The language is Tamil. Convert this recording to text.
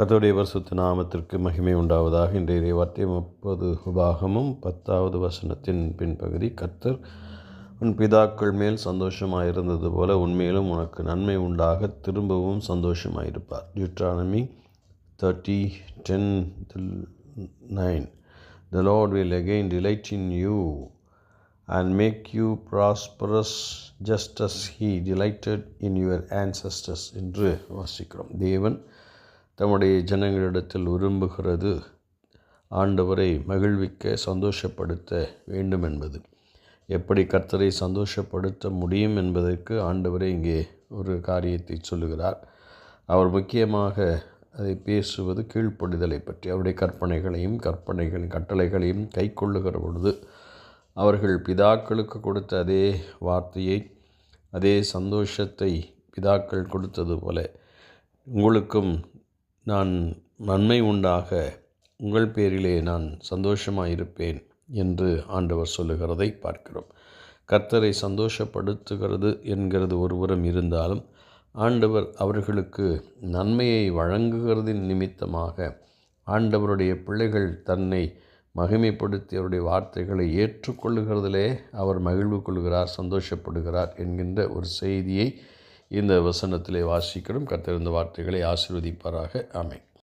கத்தோடைய பரிசுத்த நாமத்திற்கு மகிமை உண்டாவதாக. இன்றைய வார்த்தை முப்பது பாகமும் பத்தாவது வசனத்தின் பின்பகுதி. கத்தர் உன் பிதாக்கள் மேல் சந்தோஷமாயிருந்தது போல உண்மையிலும் உனக்கு நன்மை உண்டாக திரும்பவும் சந்தோஷமாயிருப்பார். Deuteronomy thirty ten nine the Lord will again delight in you and make you prosperous just as as he in in your என்று வாசிக்கிறோம். தேவன் தம்முடைய ஜனங்களிடத்தில் விரும்புகிறது ஆண்டவரை மகிழ்விக்க சந்தோஷப்படுத்த வேண்டும் என்பது. எப்படி கர்த்தரை சந்தோஷப்படுத்த முடியும் என்பதற்கு ஆண்டவரை இங்கே ஒரு காரியத்தை சொல்லுகிறார். அவர் முக்கியமாக அதை பேசுவது கீழ்ப்படிதலை பற்றி அவருடைய கற்பனைகளையும் கற்பனைகளின் கட்டளைகளையும் கை கொள்ளுகிற பொழுது அவர்கள் பிதாக்களுக்கு கொடுத்த அதே வார்த்தையை அதே சந்தோஷத்தை பிதாக்கள் கொடுத்தது போல உங்களுக்கும் நான் நன்மை உண்டாக உங்கள் பேரிலே நான் சந்தோஷமாக இருப்பேன் என்று ஆண்டவர் சொல்லுகிறதை பார்க்கிறோம். கர்த்தரை சந்தோஷப்படுத்துகிறது என்கிறது ஒருபுறம் இருந்தாலும் ஆண்டவர் அவர்களுக்கு நன்மையை வழங்குகிறதின் நிமித்தமாக ஆண்டவருடைய பிள்ளைகள் தன்னை மகிமைப்படுத்தி அவருடைய வார்த்தைகளை ஏற்றுக்கொள்ளுகிறதிலே அவர் மகிழ்வு கொள்கிறார் சந்தோஷப்படுகிறார் என்கின்ற ஒரு செய்தியை இந்த வசனத்திலே வாசிக்கிறோம் கத்திருந்த வார்த்தைகளை ஆசீர்வதிப்பாராக. ஆமை